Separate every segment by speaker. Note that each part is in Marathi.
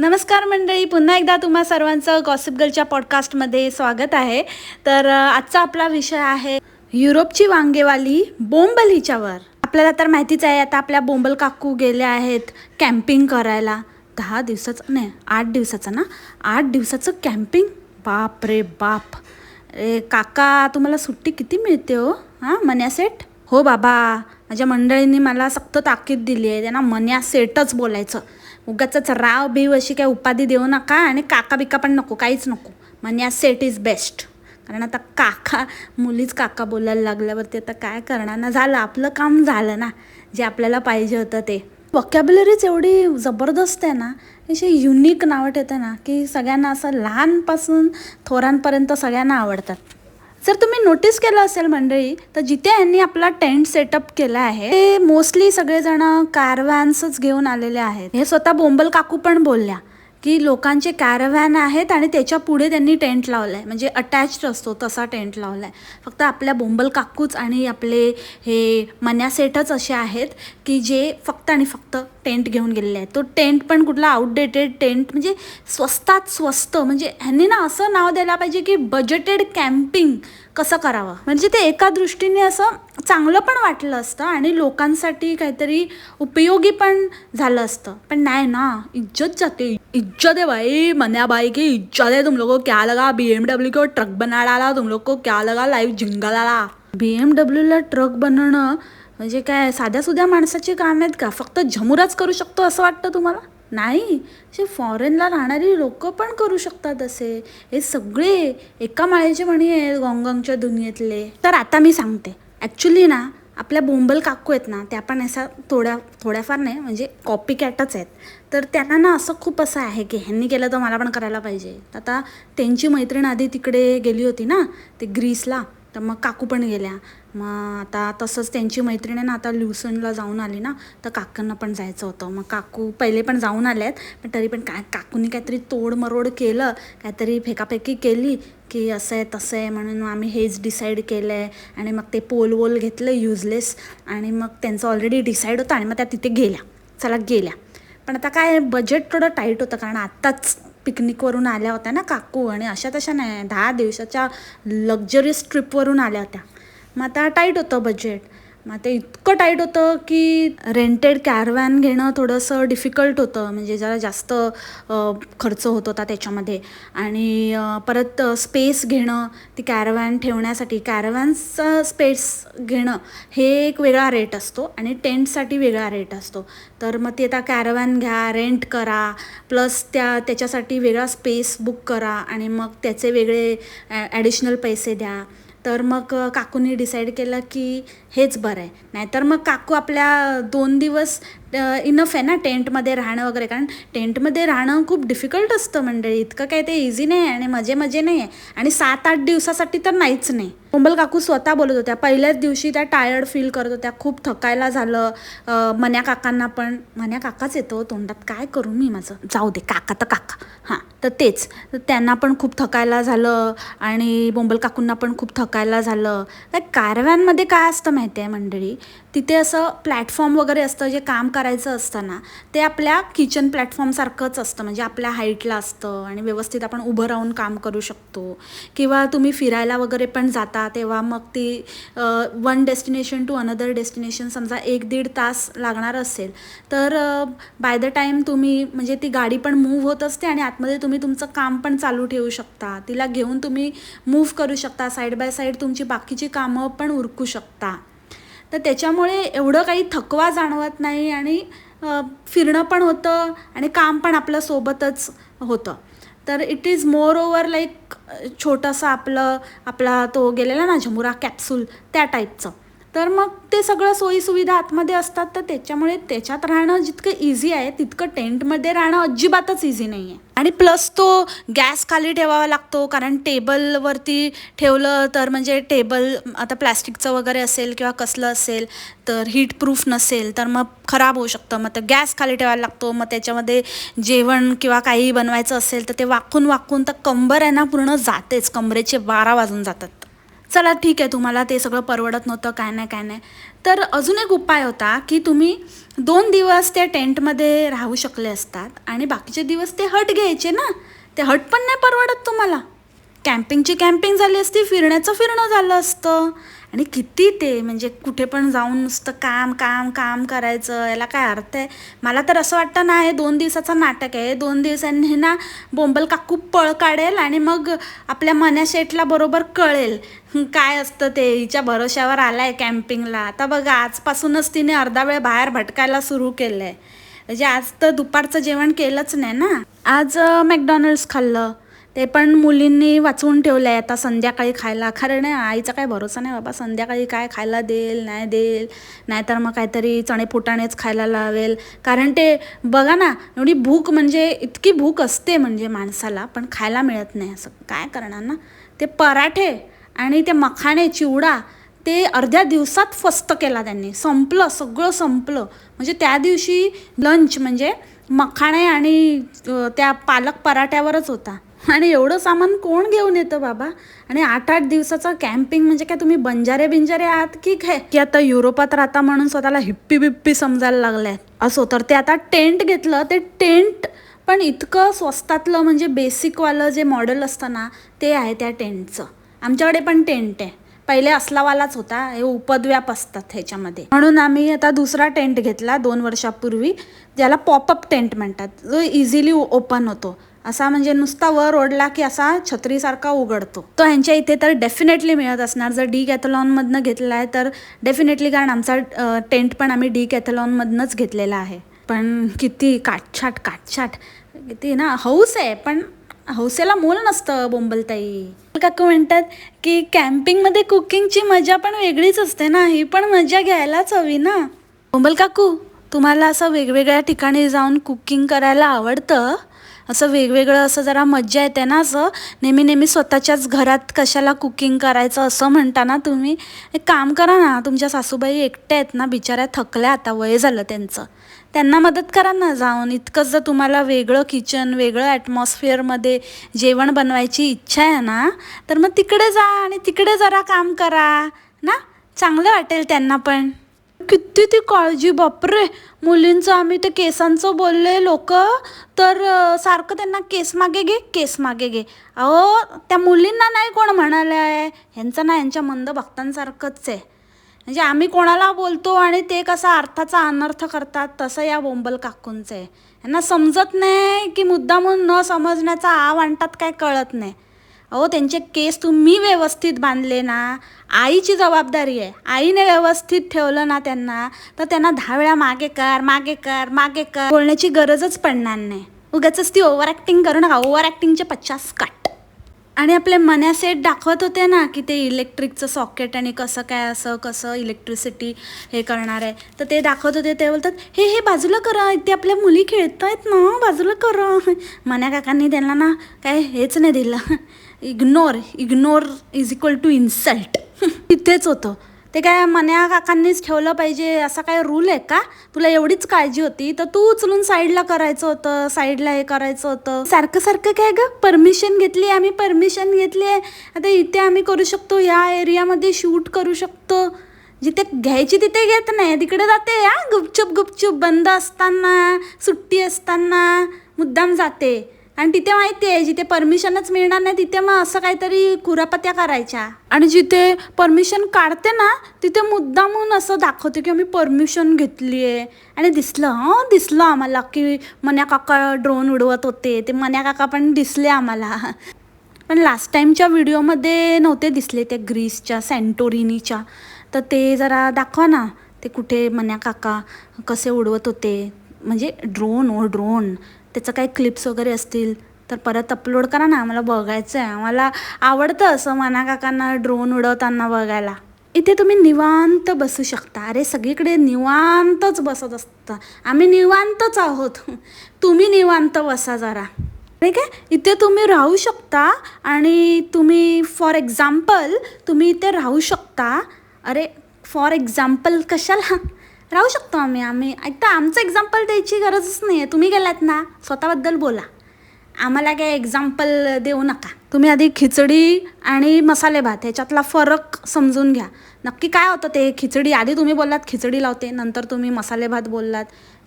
Speaker 1: नमस्कार मंडळी पुन्हा एकदा तुम्हा सर्वांचं गॉसिप गर्लच्या पॉडकास्टमध्ये स्वागत आहे. तर आजचा आपला विषय आहे युरोपची वांगेवाली बोंबल हिच्यावर. आपल्याला तर माहितीच आहे आता आपल्या बोंबल काकू गेल्या आहेत कॅम्पिंग करायला. दहा दिवसाचं नाही आठ दिवसाचं ना? आठ दिवसाचं कॅम्पिंग? बाप रे बाप. ए काका तुम्हाला सुट्टी किती मिळते हो? हां मन्या सेट हो बाबा माझ्या मंडळींनी मला सक्त ताकीद दिली आहे त्यांना मन्या सेटच बोलायचं. उगाच राव बीव अशी काही उपाधी देऊ नका आणि काका बिका पण नको काहीच नको. मन्या सेट इज बेस्ट कारण आता काका मुलीच काका बोलायला लागल्यावरती आता काय करणार ना झालं आपलं काम झालं ना जे आपल्याला पाहिजे होतं ते. वॉकॅब्युलरीच एवढी जबरदस्त आहे ना अशी युनिक नावं ठेवते ना की सगळ्यांना असं लहानपासून थोरांपर्यंत सगळ्यांना आवडतात. जर तुम्ही नोटीस केलं असेल मंडळी तर जिथे यांनी आपला टेंट सेटअप केला आहे ते मोस्टली सगळेजण कारव्हॅन्सच घेऊन आलेले आहेत. हे स्वतः बोंबल काकू पण बोलल्या की लोकांचे कॅरव्हॅन आहेत आणि त्याच्या पुढे त्यांनी टेंट लावलाय. म्हणजे अटॅच्ड असतो तसा टेंट लावलाय. फक्त आपल्या बोंबल काकूच आणि आपले हे मन्या सेटच असे आहेत की जे फक्त आणि फक्त टेंट घेऊन गेलेले आहेत. तो टेंट पण कुठला आउटडेटेड टेंट म्हणजे स्वस्तात स्वस्त. म्हणजे ह्यांनी ना असं नाव द्यायला पाहिजे की बजेटेड कॅम्पिंग कसं करावं? म्हणजे ते एका दृष्टीने असं चांगलं पण वाटलं असतं आणि लोकांसाठी काहीतरी उपयोगी पण झालं असतं. पण नाही ना इज्जत जाते. इज्जत है भाई मन्या भाई की इज्जत है तुम लोगों को क्या लगा? बी एमडब्ल्यू को ट्रक बना डाला तुम लोग को क्या लगा? लाईव्ह जिंगल आला बी एमडब्ल्यूला ट्रक बनवणं म्हणजे काय साध्या सुध्या माणसाची काम आहेत का? फक्त झमुराच करू शकतो असं वाटतं तुम्हाला? नाही असे फॉरेनला राहणारी लोक पण करू शकतात असे. हे सगळे एका माळेचे म्हणी आहेत गॉंगॉंगच्या दुनियेतले. तर आता मी सांगते. ॲक्च्युली ना आपल्या बोंबल काकू आहेत ना त्या पण असा थोड्या थोड्याफार नाही म्हणजे कॉपी कॅटच आहेत. तर त्यांना ना असं खूप असं आहे की ह्यांनी केलं तर मला पण करायला पाहिजे. आता त्यांची मैत्रीण आधी तिकडे गेली होती ना ते ग्रीसला. तर मग काकू पण गेल्या. मग आता तसंच त्यांची मैत्रिणी ना आता ल्युसनला जाऊन आली ना तर काकांना पण जायचं होतं. मग काकू पहिले पण जाऊन आले आहेत पण तरी पण काय काकूनी काहीतरी तोडमरोड केलं काहीतरी फेकाफेकी केली की असं आहे तसं आहे म्हणून आम्ही हेच डिसाईड केलं आहे आणि मग ते पोल वोल घेतलं युजलेस आणि मग त्यांचं ऑलरेडी डिसाईड होतं आणि मग त्या तिथे गेल्या. चला गेल्या. पण आता काय बजेट थोडं टाईट होतं कारण आत्ताच पिकनिकवरून आल्या होत्या ना काकू आणि अशा तशा नाही दहा दिवसाच्या लक्झरियस ट्रिपवरून आल्या होत्या. मग आता टाईट होतं बजेट मग ते इतकं टाईट होतं की रेंटेड कॅरवॅन घेणं थोडंसं डिफिकल्ट होतं. म्हणजे जरा जास्त खर्च होत होता त्याच्यामध्ये. आणि परत स्पेस घेणं ती कॅरवॅन ठेवण्यासाठी कॅरवॅन्सचं स्पेस घेणं हे एक वेगळा रेट असतो आणि टेंटसाठी वेगळा रेट असतो. तर मग ते आता कॅरवॅन घ्या रेंट करा प्लस त्या त्याच्यासाठी वेगळा स्पेस बुक करा आणि मग त्याचे वेगळे ॲडिशनल पैसे द्या. तर मग काकूनी डिसाईड केलं की हेच बरं आहे. नाहीतर मग काकू आपल्या दोन दिवस इनफ आहे ना टेंटमध्ये राहणं वगैरे. कारण टेंटमध्ये राहणं खूप डिफिकल्ट असतं मंडळी. इतकं काय ते इझी नाही आहे आणि मजे मजे नाही आहे. आणि सात आठ दिवसासाठी तर नाहीच नाही. कोंबल काकू स्वतः बोलत होत्या. पहिल्याच दिवशी त्या टायर्ड फील करत होत्या. खूप थकायला झालं. मन्या काकांना पण. मन्या काकाच येतो हो तोंडात. काय करू मी माझं? जाऊ दे. काका तर काका. हां तर तेच. त्यांना पण खूप थकायला झालं. आणि बोंबल काकूंना पण खूप थकायला झालं. काय कारव्यांमध्ये काय असतं माहिती आहे मंडळी? तिथे असं प्लॅटफॉर्म वगैरे असतं जे काम करायचं असतं ना ते आपल्या किचन प्लॅटफॉर्मसारखंच असतं. म्हणजे आपल्या हाईटला असतं आणि व्यवस्थित आपण उभं राहून काम करू शकतो. किंवा तुम्ही फिरायला वगैरे पण जाता तेव्हा मग ती one destination to another destination समजा एक दीड तास लागणार असेल तर बाय द टाईम तुम्ही म्हणजे ती गाडी पण मूव्ह होत असते आणि आतमध्ये तुम्ही तुमचं काम पण चालू ठेवू शकता. तिला घेऊन तुम्ही मूव्ह करू शकता. साईड बाय साईड तुमची बाकीची कामं पण उरकू शकता. तर त्याच्यामुळे एवढं काही थकवा जाणवत नाही आणि फिरणं पण होतं आणि काम पण आपलं सोबतच होतं. तर it is moreover like छोटंसं आपलं आपला तो गेलेला ना झमुरा कॅप्सूल त्या टाईपचं तर मग ते सगळं सोयीसुविधा आतमध्ये असतात तर त्याच्यामुळे त्याच्यात राहणं जितकं इझी आहे तितकं टेंटमध्ये राहणं अजिबातच इझी नाही आहे आणि प्लस तो गॅस खाली ठेवावा लागतो कारण टेबलवरती ठेवलं तर म्हणजे टेबल आता प्लॅस्टिकचं वगैरे असेल किंवा कसलं असेल तर हीट प्रूफ नसेल तर मग खराब होऊ शकतं. मग तर गॅस खाली ठेवायला लागतो मग त्याच्यामध्ये जेवण किंवा काही बनवायचं असेल तर ते वाकून वाकून तर कंबर आहे ना पूर्ण जातेच कमरेचे बारा वाजून जातात. चला ठीक आहे तुम्हाला ते सगळं परवडत नव्हतं काय नाही काय नाही. तर अजून एक उपाय होता की तुम्ही दोन दिवस त्या टेंटमध्ये राहू शकले असतात आणि बाकीचे दिवस ते हट घ्यायचे ना. ते हट पण नाही परवडत तुम्हाला. कॅम्पिंगची कॅम्पिंग झाली असती फिरण्याचं फिरणं झालं असतं. आणि किती ते म्हणजे कुठे पण जाऊन नुसतं काम काम काम करायचं याला काय अर्थ आहे? मला तर असं वाटतं ना हे दोन दिवसाचं नाटक आहे. दोन दिवसांनी ना बोंबल काकू पळ काढेल आणि मग आपल्या मन्या शेठला बरोबर कळेल. काय असतं ते? हिच्या भरोश्यावर आहे कॅम्पिंगला. आता बघा आजपासूनच तिने अर्धा वेळ बाहेर भटकायला सुरू केलं आहे म्हणजे आज तर दुपारचं जेवण केलंच नाही ना? आज मॅकडॉनल्ड्स खाल्लं. ते पण मुलींनी वाचवून ठेवलं आहे आता संध्याकाळी खायला. खरं नाही आईचा काय भरोसा नाही बाबा. संध्याकाळी काय खायला देईल नाही देईल नाहीतर मग काहीतरी चणे फुटाणेच खायला लावेल. कारण ते बघा ना एवढी भूक म्हणजे इतकी भूक असते म्हणजे माणसाला पण खायला मिळत नाही असं. काय करणार ना? ते पराठे आणि ते मखाणे चिवडा ते अर्ध्या दिवसात फस्त केला त्यांनी. संपलं सगळं संपलं. म्हणजे त्या दिवशी लंच म्हणजे मखाणे आणि त्या पालक पराठ्यावरच होता. आणि एवढं सामान कोण घेऊन येतं बाबा? आणि आठ आठ दिवसाचं कॅम्पिंग म्हणजे काय तुम्ही बंजारे बिंजारे आहात की काय? की आता युरोपात राहता म्हणून स्वतःला हिप्पी बिप्पी समजायला लागलाय असो तर ते आता टेंट घेतलं ते टेंट पण इतकं स्वस्तातलं म्हणजे बेसिकवालं जे मॉडेल असतं ना ते आहे त्या टेंटचं. आमच्याकडे पण टेंट आहे. पहिले असलावालाच होता हे उपद्व्याप असतात ह्याच्यामध्ये. म्हणून आम्ही आता दुसरा टेंट घेतला दोन वर्षापूर्वी ज्याला पॉपअप टेंट म्हणतात. जो इझिली ओपन होतो. असा म्हणजे नुसता वर ओढला की असा छत्रीसारखा उघडतो. तो ह्यांच्या इथे तर डेफिनेटली मिळत असणार. जर डी कॅथलॉनमधनं घेतला आहे तर डेफिनेटली कारण आमचा टेंट पण आम्ही डी कॅथलॉनमधनंच घेतलेला आहे. पण किती काटछाट काटछाट. किती ना हौस आहे पण हौसेला मोल नसतं बोंबलताई. काकू म्हणतात की कॅम्पिंगमध्ये कुकिंगची मजा पण वेगळीच असते ना ही पण मजा घ्यायलाच हवी ना. बोंबल काकू तुम्हाला असं वेगवेगळ्या ठिकाणी जाऊन कुकिंग करायला आवडतं? असं वेगवेगळं असं जरा मज्जा येते ना असं? नेहमी नेहमी स्वतःच्याच घरात कशाला कुकिंग करायचं असं म्हणता ना तुम्ही एक काम करा ना तुमच्या सासूबाई एकट्या आहेत ना बिचाऱ्या थकल्या आता वय झालं त्यांचं. त्यांना मदत करा ना जाऊन. इतकंच जर तुम्हाला वेगळं किचन वेगळं ॲटमॉस्फिअरमध्ये जेवण बनवायची इच्छा आहे ना तर मग तिकडे जा आणि तिकडे जरा काम करा ना? चांगलं वाटेल त्यांना पण. किती ती काळजी बापरे! मुलींचं आम्ही ते केसांचं बोलले लोक. तर सारखं त्यांना केस मागे घे केस मागे घे. अहो त्या मुलींना नाही कोण म्हणालं आहे ह्यांचं ना यांच्या मंद भक्तांसारखंच आहे. म्हणजे आम्ही कोणाला बोलतो आणि ते कसा अर्थाचा अनर्थ करतात तसं या बोंबल काकूंचं आहे. यांना समजत नाही की मुद्दामून न समजण्याचा आव आणतात काय कळत नाही. अहो त्यांचे केस तुम्ही व्यवस्थित बांधले ना. आईची जबाबदारी आहे. आईने व्यवस्थित ठेवलं ना त्यांना तर त्यांना दहा वेळा मागे कर मागे कर मागे कर. बोलण्याची गरजच पडणार नाही. उगाच ती ओव्हर ॲक्टिंग करू नका. ओव्हर ॲक्टिंगचे पचास काट आणि आपले मन्या सेट दाखवत होते ना की ते इलेक्ट्रिकचं सॉकेट आणि कसं काय असं कसं इलेक्ट्रिसिटी हे करणार आहे. तर ते दाखवत होते. ते बोलतात हे हे बाजूला करा. इथे आपल्या मुली खेळत आहेत ना. बाजूला करा. मन्या काकांनी त्यांना ना काय हेच नाही दिलं. Ignore ignore is equal to insult तिथेच होतं. ते काय मन्या काकांनीच ठेवलं पाहिजे असा काय रूल आहे का? तुला एवढीच काळजी होती तर तू उचलून साईडला करायचं होतं साईडला हे करायचं होतं. सारखं सारखं काय ग? परमिशन घेतली आम्ही परमिशन घेतली आहे. आता इथे आम्ही करू शकतो या एरियामध्ये शूट करू शकतो. जिथे घ्यायची तिथे घेत नाही तिकडे जाते या गुपचूप गुपचूप बंद असताना सुट्टी असताना मुद्दाम जाते. आणि तिथे माहिती आहे जिथे परमिशनच मिळणार नाही तिथे मग असं काहीतरी कुरापत्या करायच्या. आणि जिथे परमिशन काढते ना तिथे मुद्दामून असं दाखवते की आम्ही परमिशन घेतली आहे आणि दिसलं हां दिसलं आम्हाला की मन्या काका ड्रोन उडवत होते. ते मन्या काका पण दिसले आम्हाला. पण लास्ट टाईमच्या व्हिडिओमध्ये नव्हते दिसले ते ग्रीसच्या सँटोरिनीच्या तर ते जरा दाखवा ना ते कुठे मन्या काका कसे उडवत होते. म्हणजे ड्रोन ओ ड्रोन त्याचं काही क्लिप्स वगैरे असतील तर परत अपलोड करा ना आम्हाला बघायचं आहे आम्हाला आवडतं असं मना काकांना ड्रोन उडवताना बघायला. इथे तुम्ही निवांत बसू शकता. अरे सगळीकडे निवांतच बसत असतं. आम्ही निवांतच आहोत. तुम्ही निवांत बसा जरा. ठीक आहे इथे तुम्ही राहू शकता आणि तुम्ही फॉर एक्झाम्पल तुम्ही इथे राहू शकता. अरे फॉर एक्झाम्पल कशाला? राहू शकतो आम्ही. आम्ही आता आमचं एक्झाम्पल द्यायची गरजच नाही आहे तुम्ही गेलात ना स्वतःबद्दल बोला. आम्हाला काय एक्झाम्पल देऊ नका. तुम्ही आधी खिचडी आणि मसाले भात ह्याच्यातला फरक समजून घ्या. नक्की काय होतं ते? खिचडी आधी तुम्ही बोललात खिचडी लावते नंतर तुम्ही मसाले भात बोललात.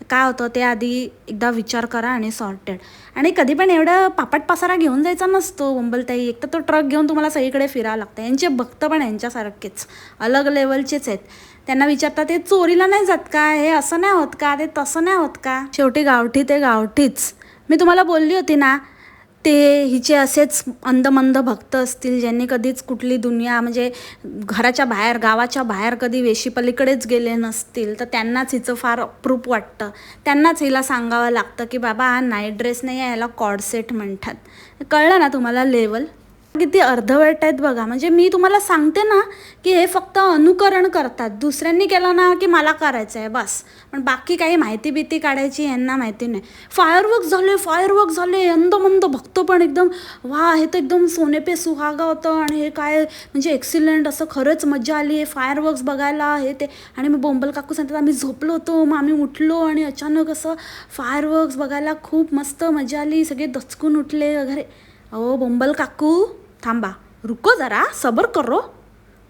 Speaker 1: काय होतं ते आधी एकदा विचार करा आणि सॉर्टेड आणि कधी पण एवढं पापट पसारा घेऊन जायचा नसतो मुंबलताई एक तर तो ट्रक घेऊन तुम्हाला सगळीकडे फिरावं लागतं. यांचे भक्त पण यांच्यासारखेच. अलग लेवलचेच आहेत. त्यांना विचारतात ते चोरीला नाही जात का? हे असं नाही होत का? ते तसं नाही होत का? शेवटी गावठी ते गावठीच. मी तुम्हाला बोलली होती ना ते हिचे असेच अंधमंद भक्त असतील ज्यांनी कधीच कुठली दुनिया म्हणजे घराच्या बाहेर गावाच्या बाहेर कधी वेशीपलीकडेच गेले नसतील तर त्यांनाच हिचं फार अप्रूप वाटतं. त्यांनाच हिला सांगावं लागतं की बाबा हा नाईट ड्रेस नाही आहे याला कॉडसेट म्हणतात. कळलं ना तुम्हाला लेवल किती अर्धवट आहेत बघा. म्हणजे मी तुम्हाला सांगते ना की हे फक्त अनुकरण करतात. दुसऱ्यांनी केलं ना की मला करायचं आहे बस. पण बाकी काही माहिती बिती काढायची यांना माहिती नाही. फायरवर्क झाले फायरवर्क झाले अंदमंद भक्त पण एकदम वा हे तर एकदम सोने पे सुहागा होतं आणि हे काय म्हणजे एक्सिलेंट असं खरंच मजा आली आहे. फायरवर्क्स बघायला हे ते. आणि मग बोंबल काकू सांगतात आम्ही झोपलो होतो मग आम्ही उठलो आणि अचानक असं फायरवर्क्स बघायला खूप मस्त मजा आली. सगळे दचकून उठले वगैरे. अहो बोंबल काकू. थांबा. रुको जरा सबर करो.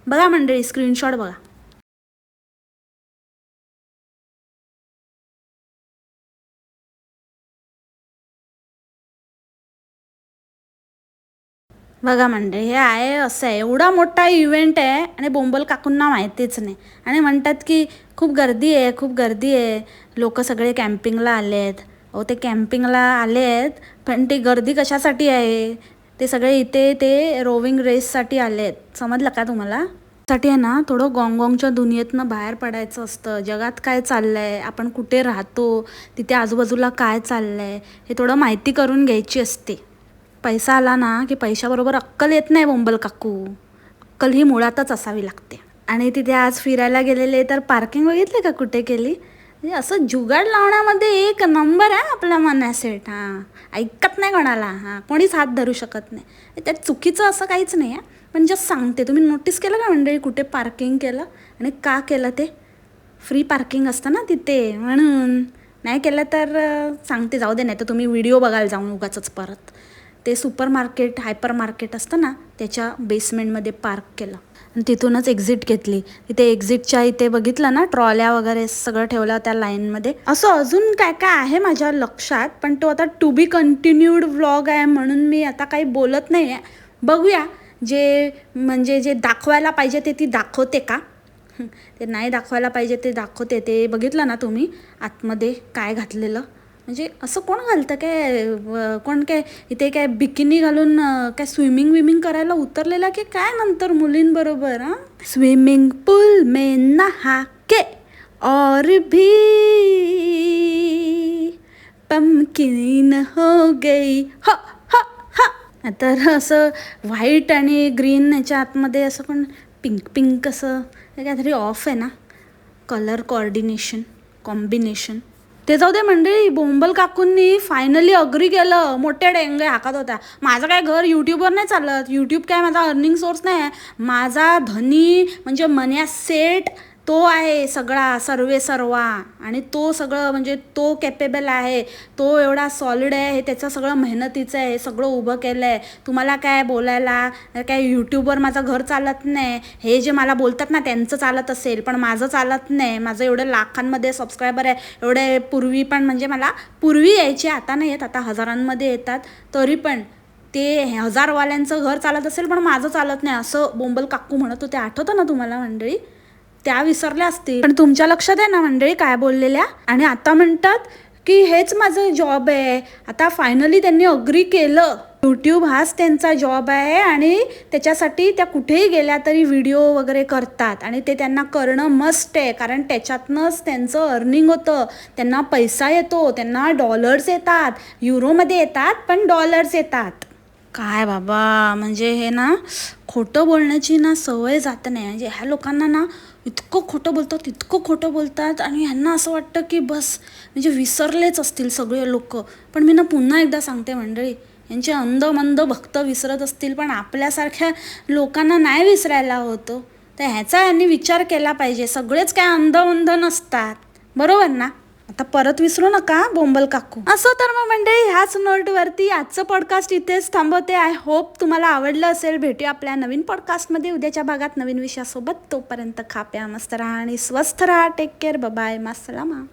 Speaker 1: बघा मंडळी स्क्रीनशॉट बघा. बघा मंडळी हे आहे असं आहे. एवढा मोठा इव्हेंट आहे आणि बोंबल काकूंना माहितीच नाही. आणि म्हणतात की खूप गर्दी आहे खूप गर्दी आहे. लोक सगळे कॅम्पिंगला आले आहेत अहो ते कॅम्पिंगला आले आहेत पण ती गर्दी कशासाठी आहे? ते सगळे इथे ते रोविंग रेससाठी आले आहेत. समजलं का तुम्हाला? साठी आहे ना थोडं गॉंगॉंगच्या दुनियेतनं बाहेर पडायचं असतं. जगात काय चाललं आहे आपण कुठे राहतो? तिथे आजूबाजूला काय चाललं आहे हे थोडं माहिती करून घ्यायची असते. पैसा आला ना की पैशाबरोबर अक्कल येत नाही बोंबल काकू. अक्कल ही मुळातच असावी लागते. आणि तिथे आज फिरायला गेलेले तर पार्किंग बघितले का कुठे केली? म्हणजे असं जुगाड लावण्यामध्ये एक नंबर आहे आपला मनासेट हां ऐकत नाही कोणाला. हां कोणीच हात धरू शकत नाही. त्यात चुकीचं असं काहीच नाही आहे. पण जस्ट सांगते तुम्ही नोटीस केलं का मंडळी कुठे पार्किंग केलं आणि का केलं ते? फ्री पार्किंग असतं ना तिथे. म्हणून. नाही केलं तर सांगते जाऊ दे नाही तर तुम्ही व्हिडिओ बघायला जाऊन उगाच परत. ते सुपर मार्केट हायपर मार्केट असतं ना त्याच्या बेसमेंटमध्ये पार्क केलं. आणि तिथूनच एक्झिट घेतली. तिथे एक्झिटच्या इथे बघितलं ना ट्रॉल्या वगैरे सगळं ठेवलं त्या लाईनमध्ये असं अजून काय काय आहे माझ्या लक्षात पण तो आता टू बी कंटिन्यूड व्लॉग आहे म्हणून मी आता काही बोलत नाही आहे बघूया जे म्हणजे जे दाखवायला पाहिजे ते ती दाखवते का? ते नाही दाखवायला पाहिजे ते दाखवते. ते बघितलं ना तुम्ही आतमध्ये काय घातलेलं? म्हणजे असं कोण घालतं? काय कोण काय इथे काय बिकिनी घालून काय स्विमिंग विमिंग करायला उतरलेला की काय नंतर मुलींबरोबर हां? स्विमिंग पूल मे नहा के और भी पमकिन हो गई. हो ह हा. तर असं व्हाईट आणि ग्रीन याच्या आतमध्ये असं पण पिंक पिंक असं काहीतरी ऑफ आहे ना? कलर कॉर्डिनेशन कॉम्बिनेशन ते जाऊ दे मंडळी बोंबल काकूंनी फायनली अग्री केलं. मोठ्या डेंगे हाकत होत्या. माझं काय घर यूट्यूबवर नाही चालत. यूट्यूब काय माझा अर्निंग सोर्स नाही आहे. माझा धनी म्हणजे मन्या सेट तो आहे सगळा सर्वे सर्वा. आणि तो सगळं म्हणजे तो कॅपेबल आहे तो एवढा सॉलिड आहे हे त्याचं सगळं मेहनतीचं आहे हे सगळं उभं केलं आहे तुम्हाला काय बोलायला काय यूट्यूबवर माझं घर चालत नाही. हे जे मला बोलतात ना त्यांचं चालत असेल पण माझं चालत नाही. माझं एवढं लाखांमध्ये सबस्क्रायबर आहे. एवढे पूर्वी पण म्हणजे मला पूर्वी यायचे आता नाही येत. आता हजारांमध्ये येतात. तरी पण ते हजारवाल्यांचं घर चालत असेल पण माझं चालत नाही. असं बोंबल काकू म्हणत होते. आठवतं ना तुम्हाला मंडळी? त्या विसरल्या असतील. पण तुमच्या लक्षात आहे ना मंडळी काय बोललेल्या? आणि आता म्हणतात की हेच माझं जॉब आहे. आता फायनली त्यांनी अग्री केलं. यूट्यूब हाच त्यांचा जॉब आहे आणि त्याच्यासाठी त्या कुठेही गेल्या तरी व्हिडिओ वगैरे करतात. आणि ते त्यांना करणं मस्ट आहे. कारण त्याच्यातनंच त्यांचं अर्निंग होतं. त्यांना पैसा येतो. त्यांना डॉलर्स येतात. युरोमध्ये येतात पण डॉलर्स येतात. काय बाबा? म्हणजे हे ना खोटं बोलण्याची ना सवय जात नाही. म्हणजे ह्या लोकांना ना इतकं खोटं बोलतात इतकं खोटं बोलतात आणि ह्यांना असं वाटतं की बस म्हणजे विसरलेच असतील सगळे लोक. पण मी ना पुन्हा एकदा सांगते मंडळी यांचे अंध मंद भक्त विसरत असतील पण आपल्यासारख्या लोकांना नाही विसरायला होतं. तर ह्याचा यांनी विचार केला पाहिजे. सगळेच काय अंध मंद नसतात. बरोबर ना? आता परत विसरू नका बोंबल काकू. असं तर मग मंडळी ह्याच नोटवरती आजचं पॉडकास्ट इथेच थांबवते. आय होप तुम्हाला आवडलं असेल. भेटूया आपल्या नवीन पॉडकास्टमध्ये उद्याच्या भागात नवीन विषयासोबत. तोपर्यंत खाप्या मस्त राहा आणि स्वस्थ राहा. Take care bye मासलामा